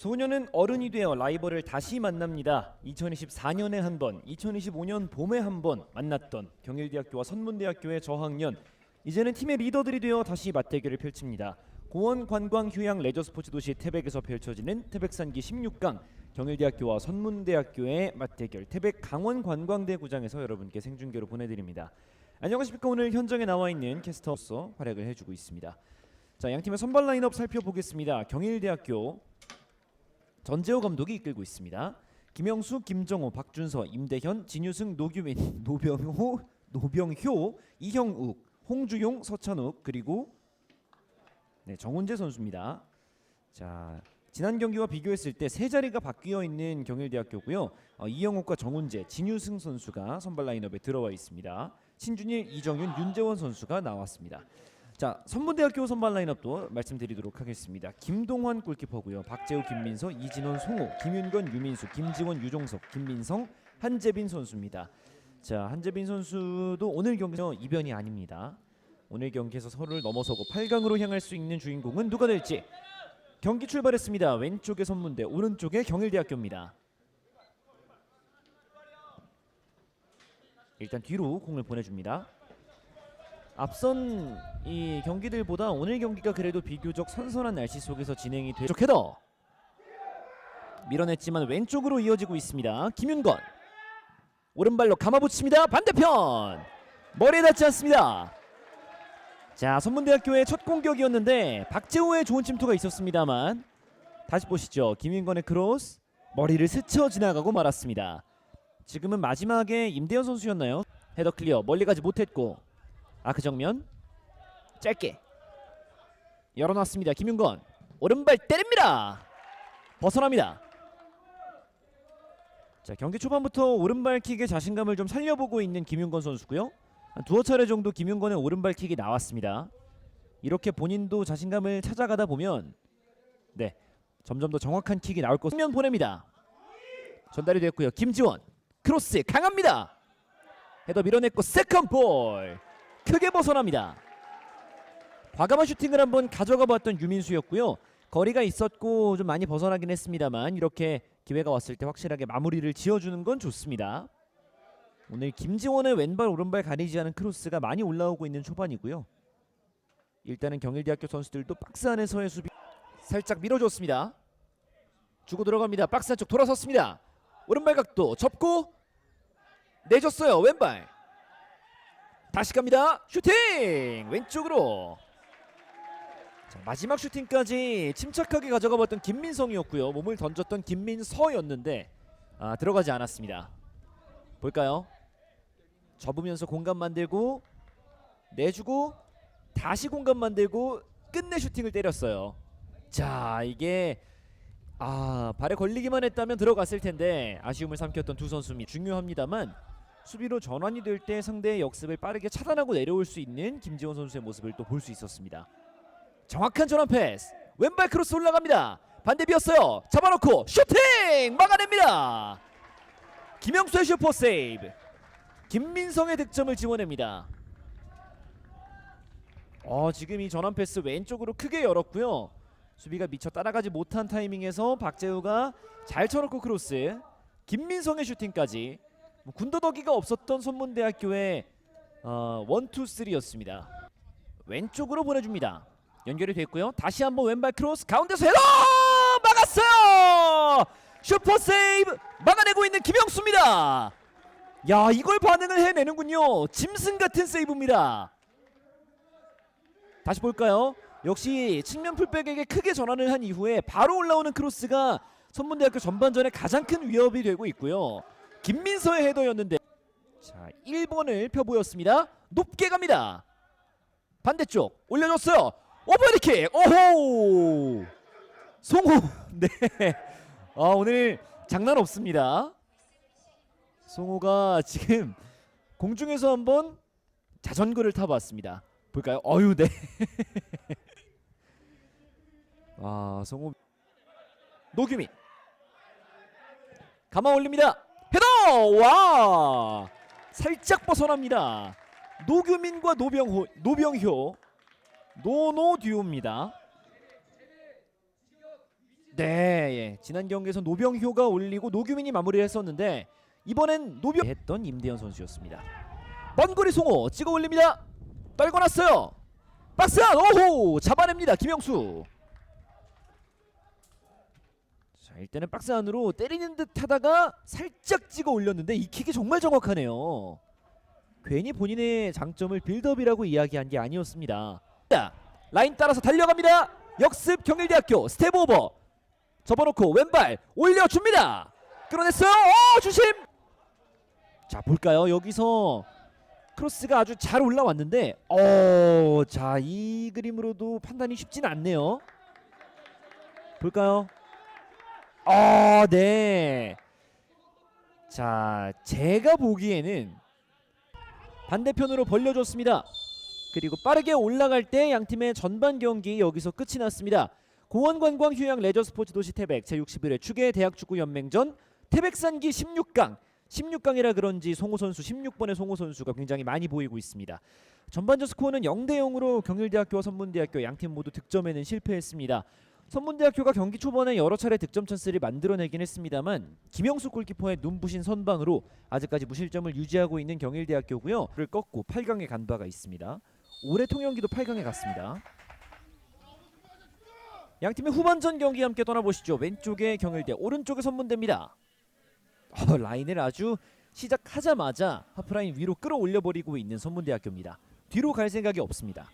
소녀는 어른이 되어 라이벌을 다시 만납니다. 2024년에 한 번, 2025년 봄에 한 번 만났던 경일대학교와 선문대학교의 저학년. 이제는 팀의 리더들이 되어 다시 맞대결을 펼칩니다. 고원 관광 휴양 레저 스포츠 도시 태백에서 펼쳐지는 태백산기 16강 경일대학교와 선문대학교의 맞대결 태백 강원 관광대 구장에서 여러분께 생중계로 보내드립니다. 안녕하십니까 오늘 현장에 나와 있는 캐스터로서 활약을 해주고 있습니다. 자 양팀의 선발 라인업 살펴보겠습니다. 경일대학교 전재호 감독이 이끌고 있습니다. 김영수, 김정호, 박준서, 임대현, 진유승, 노규민, 노병호, 노병효, 이형욱, 홍주용, 서찬욱 그리고 네, 정훈재 선수입니다. 자 지난 경기와 비교했을 때 세 자리가 바뀌어 있는 경일대학교고요. 어, 이영욱과 정훈재, 진유승 선수가 선발 라인업에 들어와 있습니다. 신준일, 이정윤, 윤재원 선수가 나왔습니다. 자 선문대학교 선발 라인업도 말씀드리도록 하겠습니다. 김동환 골키퍼고요. 박재우, 김민서, 이진원, 송호, 김윤건, 유민수, 김지원, 유종석, 김민성, 한재빈 선수입니다. 자 한재빈 선수도 오늘 경기에서 이변이 아닙니다. 오늘 경기에서 서로를 넘어서고 8강으로 향할 수 있는 주인공은 누가 될지 경기 출발했습니다. 왼쪽에 선문대, 오른쪽에 경일대학교입니다. 일단 뒤로 공을 보내줍니다. 앞선 이 경기들보다 오늘 경기가 그래도 비교적 선선한 날씨 속에서 진행이 되죠. 헤더 밀어냈지만 왼쪽으로 이어지고 있습니다. 김윤건 오른발로 감아붙입니다. 반대편 머리에 닿지 않습니다. 자 선문대학교의 첫 공격이었는데 박재호의 좋은 침투가 있었습니다만 다시 보시죠. 김윤건의 크로스 머리를 스쳐 지나가고 말았습니다. 지금은 마지막에 임대현 선수였나요? 헤더 클리어 멀리 가지 못했고 아그 정면 짧게 열어놨습니다. 김윤건 오른발 때립니다. 벗어납니다. 자 경기 초반부터 오른발 킥에 자신감을 좀 살려보고 있는 김윤건 선수고요. 한 두어 차례 정도 김윤건의 오른발 킥이 나왔습니다. 이렇게 본인도 자신감을 찾아가다 보면 네 점점 더 정확한 킥이 나올 것면 보냅니다. 전달이 됐고요. 김지원 크로스 강합니다. 헤더 밀어냈고 세컨 볼 크게 벗어납니다. 과감한 슈팅을 한번 가져가 봤던 유민수였고요. 거리가 있었고 좀 많이 벗어나긴 했습니다만 이렇게 기회가 왔을 때 확실하게 마무리를 지어주는 건 좋습니다. 오늘 김지원의 왼발 오른발 가리지 않은 크로스가 많이 올라오고 있는 초반이고요. 일단은 경일대학교 선수들도 박스 안에서의 수비 살짝 밀어줬습니다. 주고 들어갑니다. 박스 안쪽 돌아섰습니다. 오른발 각도 접고 내줬어요. 왼발 다시 갑니다. 슈팅 왼쪽으로. 자, 마지막 슈팅까지 침착하게 가져가 봤던 김민성이었고요. 몸을 던졌던 김민서였는데 아, 들어가지 않았습니다. 볼까요? 접으면서 공간 만들고 내주고 다시 공간 만들고 끝내 슈팅을 때렸어요. 자 이게 아 발에 걸리기만 했다면 들어갔을 텐데 아쉬움을 삼켰던 두 선수입니다. 중요합니다만 수비로 전환이 될 때 상대의 역습을 빠르게 차단하고 내려올 수 있는 김지원 선수의 모습을 또 볼 수 있었습니다. 정확한 전환 패스 왼발 크로스 올라갑니다. 반대 비었어요. 잡아놓고 슈팅 막아냅니다. 김영수의 슈퍼 세이브 김민성의 득점을 지원합니다. 어 지금 이 전환 패스 왼쪽으로 크게 열었고요. 수비가 미처 따라가지 못한 타이밍에서 박재우가 잘 쳐놓고 크로스 김민성의 슈팅까지 뭐 군더더기가 없었던 선문대학교의 어, 원투 쓰리였습니다. 왼쪽으로 보내줍니다. 연결이 됐고요. 다시 한번 왼발 크로스 가운데서 헤더 막았어요. 슈퍼 세이브 막아내고 있는 김영수입니다. 야 이걸 반응을 해내는군요. 짐승 같은 세이브입니다. 다시 볼까요? 역시 측면 풀백에게 크게 전환을 한 이후에 바로 올라오는 크로스가 선문대학교 전반전에 가장 큰 위협이 되고 있고요. 김민서의 헤더였는데 자 1번을 펴보였습니다. 높게 갑니다. 반대쪽 올려줬어요. 오버헤드킥 오호 송호 네. 아 오늘 장난 없습니다. 송호가 지금 공중에서 한번 자전거를 타봤습니다. 볼까요? 어유 네. 아 송호 노규민 감아 올립니다. 헤더 와 살짝 벗어납니다. 노규민과 노병호 노병효 노노 듀오입니다. 네, 예. 지난 경기에서 노병효가 올리고 노규민이 마무리를 했었는데 이번엔 노병 했던 임대현 선수였습니다. 먼 거리 송호 찍어 올립니다. 떨궈놨어요. 박스 안 오호 잡아냅니다. 김영수. 자 일단은 박스 안으로 때리는 듯 하다가 살짝 찍어 올렸는데 이 킥이 정말 정확하네요. 괜히 본인의 장점을 빌드업이라고 이야기한 게 아니었습니다. 자, 라인 따라서 달려갑니다. 역습 경일대학교 스텝 오버 접어놓고 왼발 올려줍니다. 끌어냈어요. 어 주심. 자 볼까요? 여기서 크로스가 아주 잘 올라왔는데 어, 자 이 그림으로도 판단이 쉽지는 않네요. 볼까요? 아, 네. 자, 제가 보기에는 반대편으로 벌려줬습니다. 그리고 빠르게 올라갈 때 양 팀의 전반 경기 여기서 끝이 났습니다. 고원관광 휴양 레저스포츠 도시 태백 제61회 축의 대학축구 연맹전 태백산기 16강 16강이라 그런지 송호 선수 16번의 송호 선수가 굉장히 많이 보이고 있습니다. 전반전 스코어는 0대 0으로 경일대학교와 선문대학교 양팀 모두 득점에는 실패했습니다. 선문대학교가 경기 초반에 여러 차례 득점 찬스를 만들어내긴 했습니다만 김영수 골키퍼의 눈부신 선방으로 아직까지 무실점을 유지하고 있는 경일대학교고요. 를 꺾고 8강에 간 바가 있습니다. 올해 통영기도 8강에 갔습니다. 양 팀의 후반전 경기 함께 떠나보시죠. 왼쪽에 경일대, 오른쪽에 선문대입니다. 어, 라인을 아주 시작하자마자 하프라인 위로 끌어올려 버리고 있는 선문대학교입니다. 뒤로 갈 생각이 없습니다.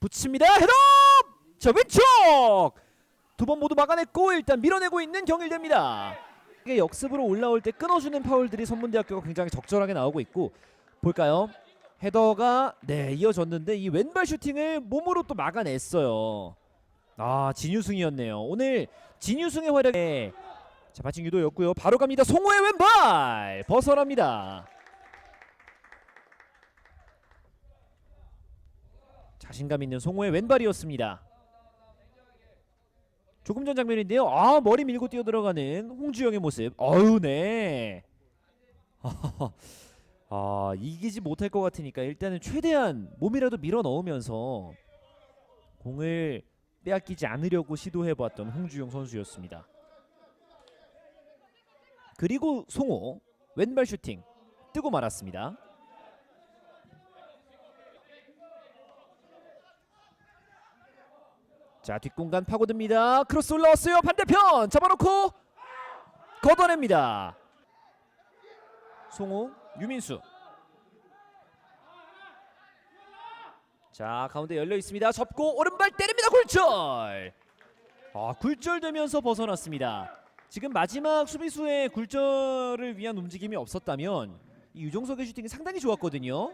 붙입니다. 헤더! 자 왼쪽 두 번 모두 막아냈고 일단 밀어내고 있는 경일대입니다. 역습으로 올라올 때 끊어주는 파울들이 선문대학교가 굉장히 적절하게 나오고 있고 볼까요? 헤더가 네 이어졌는데 이 왼발 슈팅을 몸으로 또 막아냈어요. 아 진유승이었네요. 오늘 진유승의 활약에 자 마칭 유도였고요. 바로 갑니다. 송호의 왼발 벗어납니다. 자신감 있는 송호의 왼발이었습니다. 조금 전 장면인데요. 아 머리 밀고 뛰어 들어가는 홍주영의 모습. 어유 네. 아 이기지 못할 것 같으니까 일단은 최대한 몸이라도 밀어 넣으면서 공을 빼앗기지 않으려고 시도해봤던 홍주영 선수였습니다. 그리고 송호 왼발 슈팅 뜨고 말았습니다. 자 뒷공간 파고듭니다. 크로스 올라왔어요. 반대편 잡아놓고 걷어냅니다. 송호 유민수 자 가운데 열려 있습니다. 접고 오른발 때립니다. 굴절. 아 굴절되면서 벗어났습니다. 지금 마지막 수비수의 굴절을 위한 움직임이 없었다면 이 유종석의 슈팅이 상당히 좋았거든요.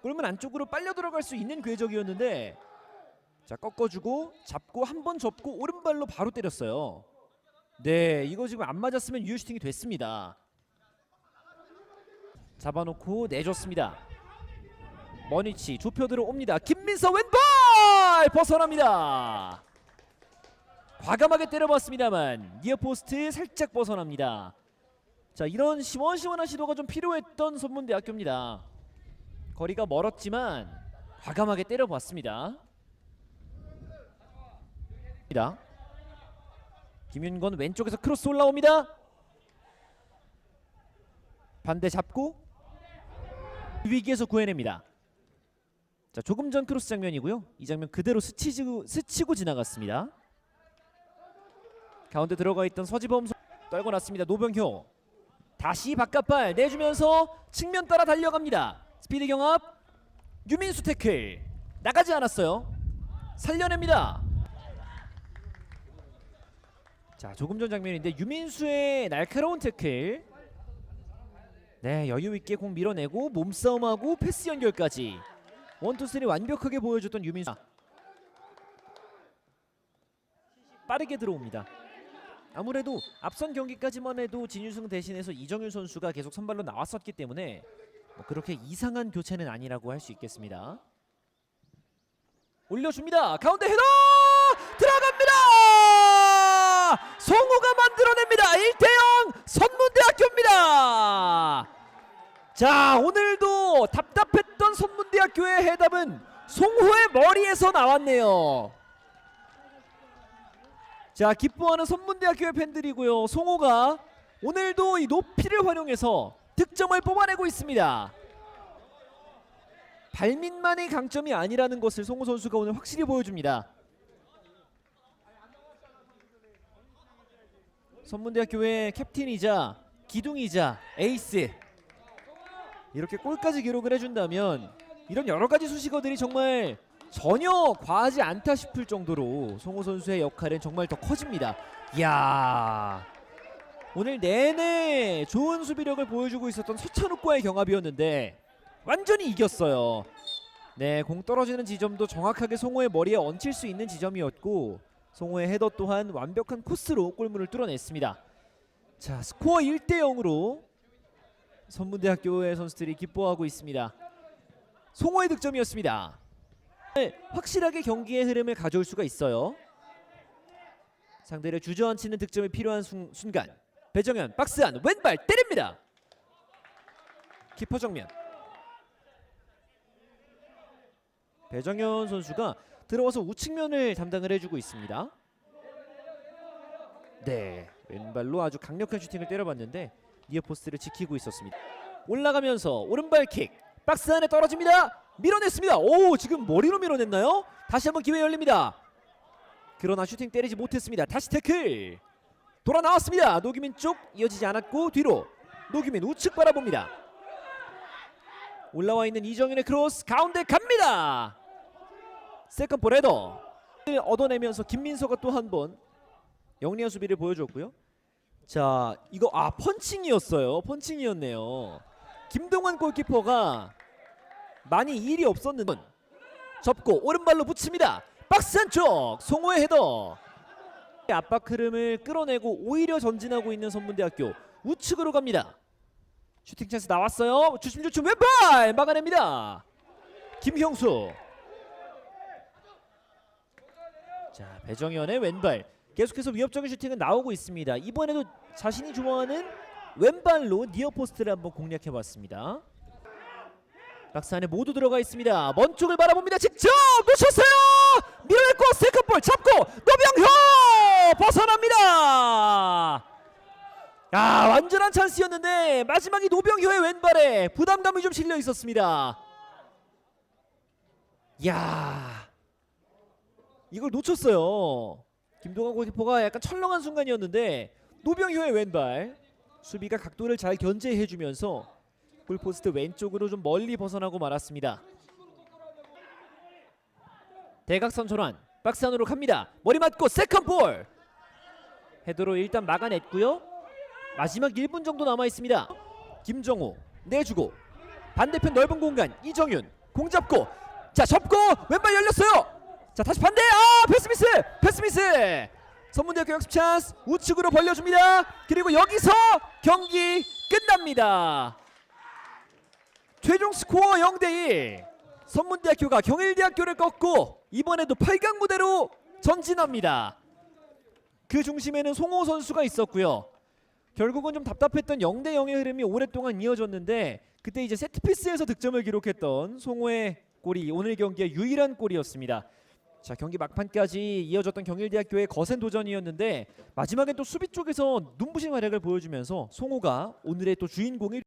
그러면 안쪽으로 빨려 들어갈 수 있는 궤적이었는데 자 꺾어주고 잡고 한 번 접고 오른발로 바로 때렸어요. 네 이거 지금 안 맞았으면 유효 슈팅이 됐습니다. 잡아놓고 내줬습니다. 머니치 좁혀 들어옵니다. 김민서 왼발 벗어납니다. 과감하게 때려봤습니다만 니어포스트 살짝 벗어납니다. 자 이런 시원시원한 시도가 좀 필요했던 선문대학교입니다. 거리가 멀었지만 과감하게 때려봤습니다. 입니다. 김윤건 왼쪽에서 크로스 올라옵니다. 반대 잡고 위기에서 구해냅니다. 자 조금 전 크로스 장면이고요. 이 장면 그대로 스치고 스치고 지나갔습니다. 가운데 들어가 있던 서지범 선 떨궈놨습니다. 노병효 다시 바깥발 내주면서 측면 따라 달려갑니다. 스피드 경합 유민수 태클 나가지 않았어요. 살려냅니다. 자 조금 전 장면인데 유민수의 날카로운 태클. 네 여유 있게 공 밀어내고 몸싸움하고 패스 연결까지. 원투쓰리 완벽하게 보여줬던 유민수. 빠르게 들어옵니다. 아무래도 앞선 경기까지만 해도 진유승 대신해서 이정윤 선수가 계속 선발로 나왔었기 때문에 뭐 그렇게 이상한 교체는 아니라고 할 수 있겠습니다. 올려줍니다. 가운데 헤더! 들어갑니다 송호가 만들어냅니다 1대0 선문대학교입니다 자 오늘도 답답 답답했던 선문대학교의 해답은 송호의 머리에서 나왔네요. 자 기뻐하는 선문대학교의 팬들이고요. 송호가 오늘도 이 높이를 활용해서 득점을 뽑아내고 있습니다. 발밑만의 강점이 아니라는 것을 송호 선수가 오늘 확실히 보여줍니다. 선문대학교의 캡틴이자 기둥이자 에이스 이렇게 골까지 기록을 해준다면 이런 여러 가지 수식어들이 정말 전혀 과하지 않다 싶을 정도로 송호 선수의 역할은 정말 더 커집니다. 이야 오늘 내내 좋은 수비력을 보여주고 있었던 서찬욱과의 경합이었는데 완전히 이겼어요. 네, 공 떨어지는 지점도 정확하게 송호의 머리에 얹힐 수 있는 지점이었고 송호의 헤더 또한 완벽한 코스로 골문을 뚫어냈습니다. 자, 스코어 1대 0으로 선문대학교의 선수들이 기뻐하고 있습니다. 송호의 득점이었습니다. 네, 확실하게 경기의 흐름을 가져올 수가 있어요. 상대를 주저앉히는 득점이 필요한 순, 순간 배정현 박스 안 왼발 때립니다. 키퍼 정면 배정현 선수가 들어와서 우측면을 담당을 해주고 있습니다. 네, 왼발로 아주 강력한 슈팅을 때려봤는데 니어 포스트를 지키고 있었습니다. 올라가면서 오른발 킥 박스 안에 떨어집니다. 밀어냈습니다. 오 지금 머리로 밀어냈나요? 다시 한번 기회 열립니다. 그러나 슈팅 때리지 못했습니다. 다시 태클 돌아 나왔습니다. 노규민 쪽 이어지지 않았고 뒤로 노규민 우측 바라봅니다. 올라와 있는 이정윤의 크로스 가운데 갑니다. 세컨볼 헤더 얻어내면서 김민서가 또 한 번 영리한 수비를 보여줬고요. 자 이거 아 펀칭이었어요. 펀칭이었네요. 김동환 골키퍼가 많이 일이 없었는데 접고 오른발로 붙입니다. 박스 안쪽 송호의 헤더 압박 흐름을 끌어내고 오히려 전진하고 있는 선문대학교 우측으로 갑니다. 슈팅 찬스 나왔어요. 주심 주춤 왼발 막아냅니다. 김형수 자 배정현의 왼발 계속해서 위협적인 슈팅은 나오고 있습니다. 이번에도 자신이 좋아하는 왼발로 니어 포스트를 한번 공략해봤습니다. 박스 안에 모두 들어가 있습니다. 먼 쪽을 바라봅니다. 직접 놓쳤어요. 밀어냈고 세컨볼 잡고 노병효 벗어납니다. 아 완전한 찬스였는데 마지막에 노병효의 왼발에 부담감이 좀 실려 있었습니다. 야 이걸 놓쳤어요. 김동환 골키퍼가 약간 철렁한 순간이었는데 노병효의 왼발 수비가 각도를 잘 견제해주면서 골포스트 왼쪽으로 좀 멀리 벗어나고 말았습니다. 대각선 전환 박스 안으로 갑니다. 머리 맞고 세컨 볼 헤드로 일단 막아냈고요. 마지막 1분 정도 남아 있습니다. 김정호 내주고 반대편 넓은 공간 이정윤 공 잡고 자 접고 왼발 열렸어요. 자 다시 반대 아 패스미스 패스미스 선문대학교 역습 찬스 우측으로 벌려줍니다. 그리고 여기서 경기 끝납니다. 최종 스코어 0대1 선문대학교가 경일대학교를 꺾고 이번에도 8강 무대로 전진합니다. 그 중심에는 송호 선수가 있었고요. 결국은 좀 답답했던 0대 0의 흐름이 오랫동안 이어졌는데 그때 이제 세트피스에서 득점을 기록했던 송호의 골이 오늘 경기의 유일한 골이었습니다. 자 경기 막판까지 이어졌던 경일대학교의 거센 도전이었는데 마지막엔 또 수비 쪽에서 눈부신 활약을 보여주면서 송호가 오늘의 또 주인공이